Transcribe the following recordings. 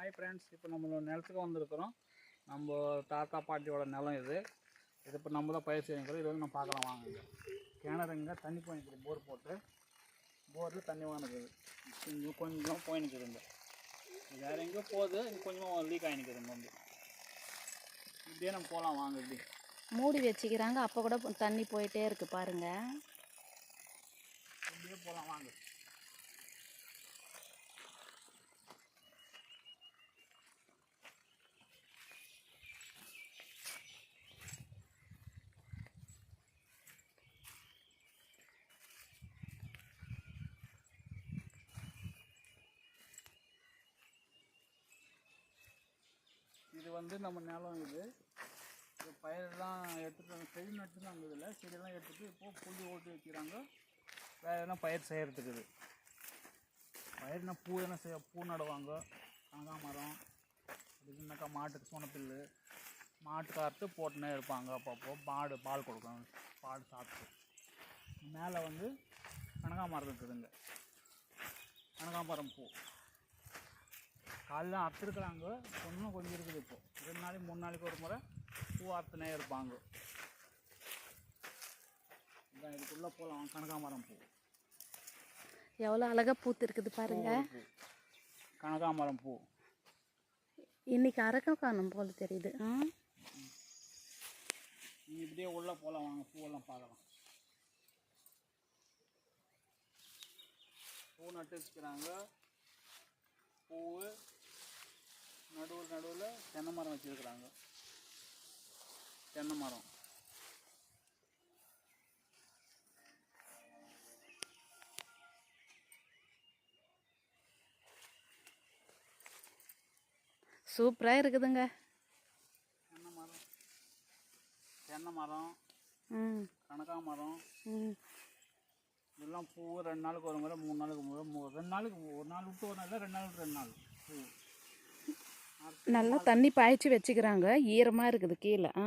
Hi friends இப்போ நம்ம நிலத்துக்கு வந்திருக்கிறோம். நம்ம தாத்தா பாட்டியோட நிலம் இது. இது இப்போ நம்ம தான் பயிர் செய்யணும் இது வந்து நம்ம பார்க்கலாம் வாங்க. கிணறுங்க தண்ணி போயினுக்குது போர் போட்டு போரில் தண்ணி வாங்கினுக்குது கொஞ்சம் கொஞ்சம் போயினுக்குதுங்க வேறு எங்கேயோ போகுது இது கொஞ்சமாக லீக் ஆகினுக்குதுங்க வந்து. இப்படியே நம்ம போகலாம் வாங்க இப்படி. மூடி வச்சுக்கிறாங்க. அப்போ கூட தண்ணி போயிட்டே இருக்கு பாருங்க. இப்படியே போகலாம் வாங்க. வந்து நம்ம நிலம் இது. இது பயிரெல்லாம் எடுத்துட்டு செடி நட்டு தான் இதில் செடியெல்லாம் எடுத்துகிட்டு இப்போது புல்லு ஓட்டி வைக்கிறாங்க. வேறு எதனா பயிர் செய்கிறதுக்கு இது. பயிர்னா பூ எதனா செய்ய பூ நடுவாங்க. கனகாமரம் அப்படின்னாக்கா மாட்டுக்கு சோனப்பில்லு மாட்டுக்கு அறுத்து போட்டுனே இருப்பாங்க அப்பப்போ. மாடு பால் கொடுக்கும். பால் சாப்பிட்டு. மேலே வந்து கனகாமரம் இருக்குதுங்க. கனகாமரம் பூ. காலைல அறுத்துருக்குறாங்க. இன்னும் கொஞ்சம் இருக்குது இப்போ. ரெண்டு நாளைக்கு மூணு நாளைக்கு ஒரு முறை பூ அறுத்துனே இருப்பாங்க. இதான் இதுக்குள்ளே போகலாம் கனகாமரம் பூ. எவ்வளோ அழகா பூத்து இருக்குது பாருங்க. கனகாமரம் பூ. இன்னைக்கு அரக்கம் காணும் போல தெரியுது. இப்படியே உள்ளே போகலாம் வாங்க பூவெல்லாம் பார்க்கலாம். பூ நட்டு வச்சுக்கிறாங்க பூ நடுவில் நடுவில் தென்னை மரம் வச்சுருக்குறாங்க. தென்னை மரம். சூப்பராக இருக்குதுங்க. தென்னை மரம். தென்னை மரம். ம். கனகாமரம் ம். இதெல்லாம் பூ ரெண்டு நாளுக்கு ஒரு முறை மூணு நாளுக்கு முறை ரெண்டு நாளுக்கு ஒரு நாள் விட்டு ஒரு நாள் ரெண்டு நாள் ரெண்டு நாள். பூ நல்லா தண்ணி பாய்ச்சி வச்சுக்கிறாங்க. ஈரமாக இருக்குது கீழே. ஆ?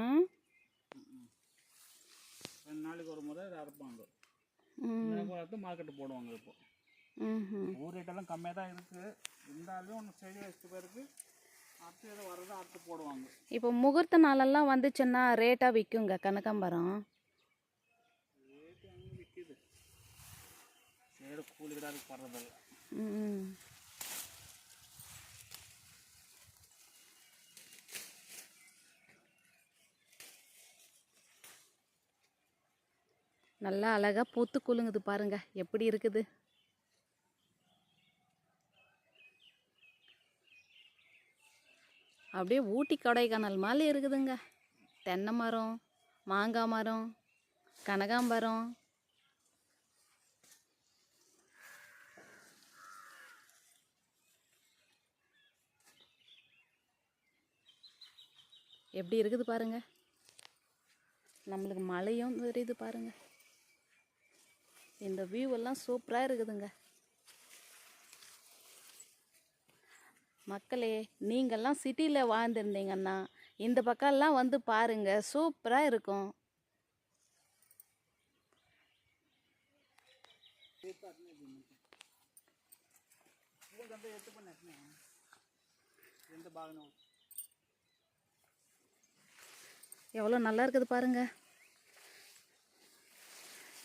ரெண்டு நாளைக்கு ஒரு முறை மார்க்கெட்டு போடுவாங்க இப்போ. ஊர் ரேட்டெல்லாம் கம்மியாக தான் இருக்குது இருந்தாலும் ஒன்று செடி வச்சுட்டு போடுவாங்க. இப்போ முகூர்த்த நாளெல்லாம் வந்துச்சுன்னா ரேட்டாக விற்குங்க கனகாம்பரம். கூலி படுறதில்ல ம் நல்லா அழகாக பூத்து குலுங்குது பாருங்க. எப்படி இருக்குது? அப்படியே ஊட்டி கொடைக்கானல் மாதிரி இருக்குதுங்க. தென்னை மரம் மாங்காய் மரம் கனகாம்பரம். எப்படி இருக்குது பாருங்க? நம்மளுக்கு மழையும் தெரியுது பாருங்கள் இந்த வியூவெல்லாம் சூப்பராக இருக்குதுங்க. மக்களே நீங்கள்லாம் சிட்டியில் வாழ்ந்துருந்தீங்கன்னா இந்த பக்கம்லாம் வந்து பாருங்கள் சூப்பராக இருக்கும். எவ்வளோ நல்லா இருக்குது பாருங்கள்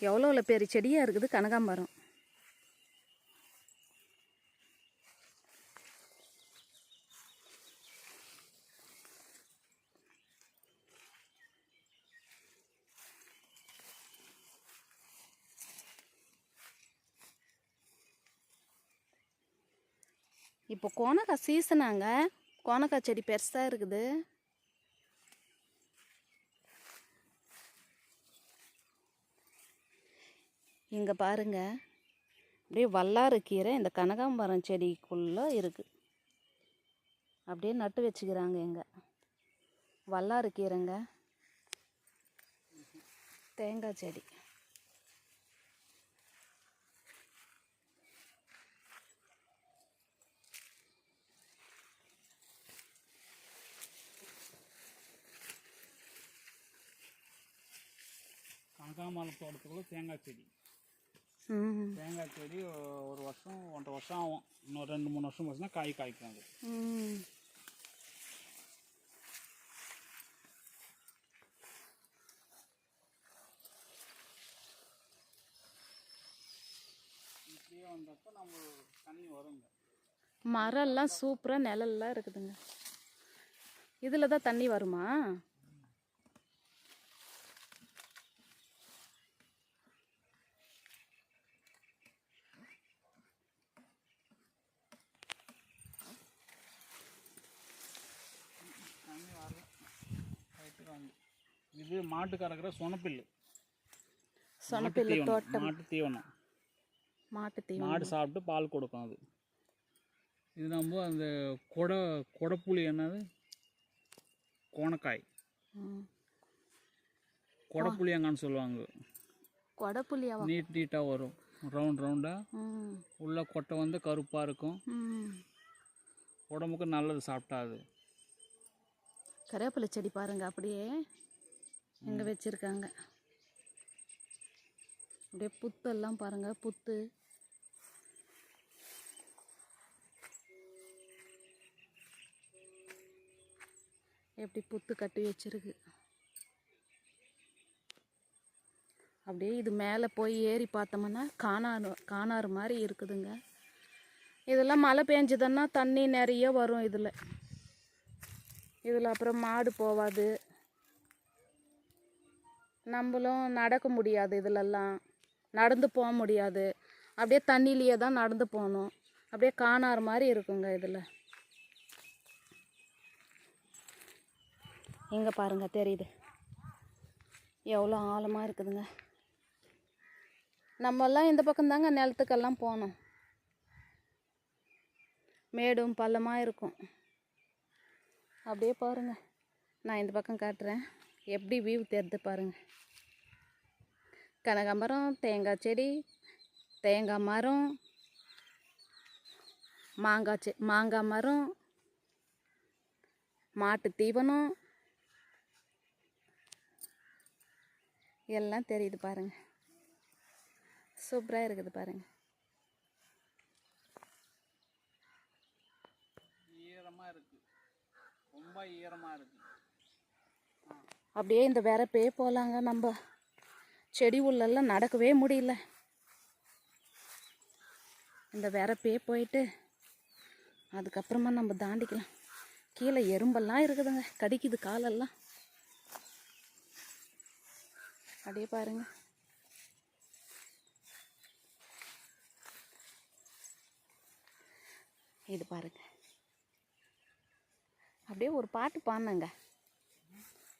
எவ்வளோ எவ்வளோ பெரிய செடியாக இருக்குது கனகாம்பரம். இப்போ கோனக்காய் சீசனாங்க கோனக்காய் செடி பெருசாக இருக்குது. இங்கே பாருங்க. அப்படியே வல்லாறு கீரை இந்த கனகாம்பரம் செடிக்குள்ளே இருக்குது அப்படியே நட்டு வச்சுக்கிறாங்க எங்கள் வல்லாறு கீரைங்க. தேங்காய் செடி. கனகாமரம் தேங்காய் செடி. தேங்காய் செடி ஒரு வருஷம் ஒன்றரை வருஷம் ஆகும். இன்னும் ரெண்டு மூணு வருஷம் போச்சுன்னா காய் காய்க்கும் அது. இப்படியே வந்தப்போ நம்ம தண்ணி வருங்க. மரம்லாம் சூப்பராக நிழல்லாம் இருக்குதுங்க. இதில் தான் தண்ணி வருமா? இது மாட்டு கறக்கிற சொனப்பில்லு. சொனப்பில்லு தோட்டம். மாட்டு தீவனம். மாட்டு தீவனம். மாடு சாப்பிட்டு பால் கொடுக்கும் அது. இது நம்ம அந்த கொடை கொடைப்புளி என்னது? கோணக்காய். கொடைப்புளியங்கான்னு சொல்லுவாங்க. கொடைப்புள்ளியாவா நீட் நீட்டாக வரும். ரவுண்ட் ரவுண்டாக உள்ள கொட்டை வந்து கருப்பாக இருக்கும். உடம்புக்கு நல்லது சாப்பிட்டா அது. கருவேப்பிலை செடி பாருங்க அப்படியே. இங்கே வச்சுருக்காங்க. அப்படியே புத்தெல்லாம் பாருங்கள் புத்து. எப்படி புத்து கட்டி வச்சிருக்கு. அப்படியே இது மேலே போய் ஏறி பார்த்தோம்னா காணாறு காணாறு மாதிரி இருக்குதுங்க. இதெல்லாம் மழை பெஞ்சதுன்னா தண்ணி நிறைய வரும் இதில். இதில் அப்புறம் மாடு போகாது நம்மளும் நடக்க முடியாது இதிலெல்லாம். நடந்து போக முடியாது. அப்படியே தண்ணியிலேயே தான் நடந்து போகணும். அப்படியே காணாறு மாதிரி இருக்குங்க இதில். இங்கே பாருங்க தெரியுது. எவ்வளோ ஆழமாக இருக்குதுங்க. நம்மெல்லாம் இந்த பக்கம் தாங்க நிலத்துக்கெல்லாம் போனோம். மேடும் பள்ளமாக இருக்கும். அப்படியே பாருங்க. நான் இந்த பக்கம் காட்டுறேன். எப்படி வியூ தெரிந்து பாருங்க. கனகாம்பரம் தேங்காய் செடி தேங்காய் மரம் மாங்காய் செ மாங்காய் மரம் மாட்டு தீவனம். எல்லாம் தெரியுது பாருங்க. சூப்பராக இருக்குது பாருங்க. ஈரமாக இருக்குது ரொம்ப ஈரமாக இருக்குது அப்படியே இந்த விரப்பே போகலாங்க நம்ம செடி உள்ளெல்லாம் நடக்கவே முடியல. இந்த விரப்பே போயிட்டு அதுக்கப்புறமா நம்ம தாண்டிக்கலாம். கீழே எறும்பெல்லாம் இருக்குதுங்க. கடிக்குது காலெல்லாம். அப்படியே பாருங்க. இது பாருங்க. அப்படியே ஒரு பாட்டு பாடினங்க.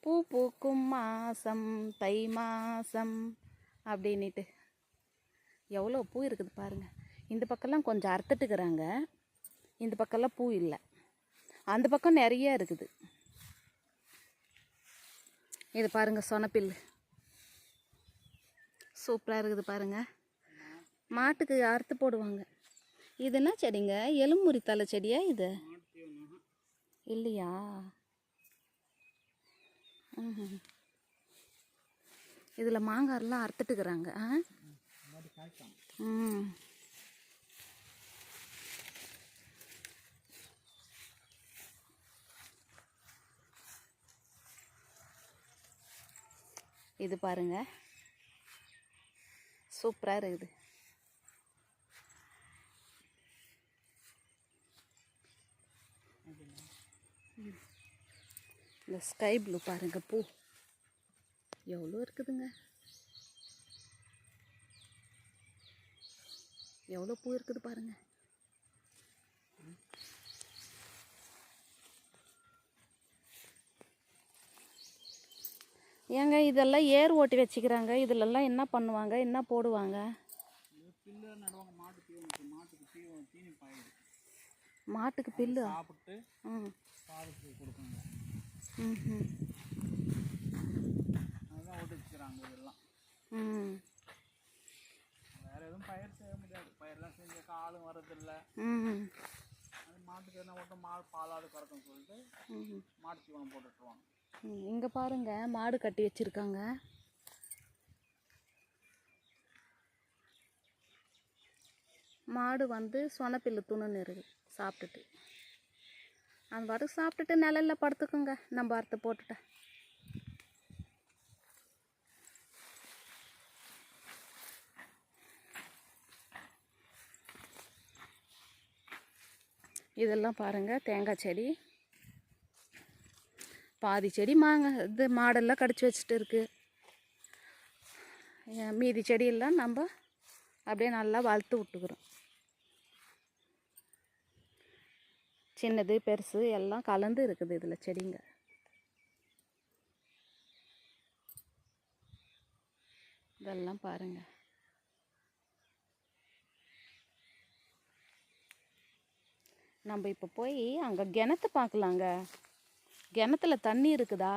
பூ பூக்கும் மாசம் தை மாசம் அப்படின்னுட்டு. எவ்வளோ பூ இருக்குது பாருங்க. இந்த பக்கம்லாம் கொஞ்சம் அறுத்துட்டுக்கிறாங்க. இந்த பக்கம்லாம் பூ இல்லை. அந்த பக்கம் நிறைய இருக்குது. இது பாருங்க சொனப்பில் சூப்பராக இருக்குது பாருங்க. மாட்டுக்கு அறுத்து போடுவாங்க. இது என்ன செடிங்க? எலும்புரி தலை செடியா இது? இல்லையா? இதில் மாங்காயெல்லாம் அறுத்துட்டுக்கிறாங்க. ஆ? ம். இது பாருங்க. சூப்பராக இருக்குது. ஸ்கை ப்ளூ பாருங்க பூ. எவ்வளோ இருக்குதுங்க? எவ்வளோ பூ இருக்குது பாருங்க. ஏங்க இதெல்லாம் ஏர் ஓட்டி வச்சுக்கிறாங்க. இதுலெல்லாம் என்ன பண்ணுவாங்க? என்ன போடுவாங்க? மாட்டுக்கு பில்லு. சாப்பிட்டு ம். அதுதான் ஓட்டிச்சுக்கிறாங்க இதெல்லாம் வேற எதுவும் பயிர் செய்ய முடியாது பயிரெல்லாம் செஞ்ச காலும் வரதில்லை அது மாட்டுக்கு என்ன மட்டும் மாடு பாலாடு கறக்கும்னு சொல்லிட்டு மாட்டு தீவனம் போட்டுட்ருவாங்க இங்கே பாருங்க மாடு கட்டி வச்சுருக்காங்க. மாடு வந்து சொனப்பில்லு துணுன்னு இருக்குது சாப்பிட்டுட்டு. அந்த பாட்டுக்கு சாப்பிட்டுட்டு நிழல்ல படுத்துக்குங்க. நம்ம அறுத்து போட்டுட்டேன். இதெல்லாம் பாருங்கள் தேங்காய் செடி. பாதி செடி மாங்க இது மாடெல்லாம் கடிச்சு வச்சுட்டு இருக்குது மீதி செடியெல்லாம் நம்ம அப்படியே நல்லா வளர்த்து விட்டுக்கிறோம். சின்னது பெருசு எல்லாம் கலந்து இருக்குது இதில் செடிங்க. இதெல்லாம் பாருங்க. நம்ம இப்போ போய் அங்கே கிணத்து பார்க்கலாங்க கிணத்துல தண்ணி இருக்குதா?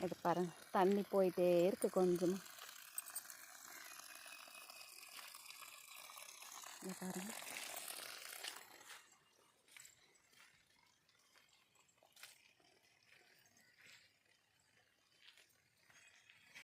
இது பாருங்கள் தண்ணி போயிட்டே இருக்குது கொஞ்சமாக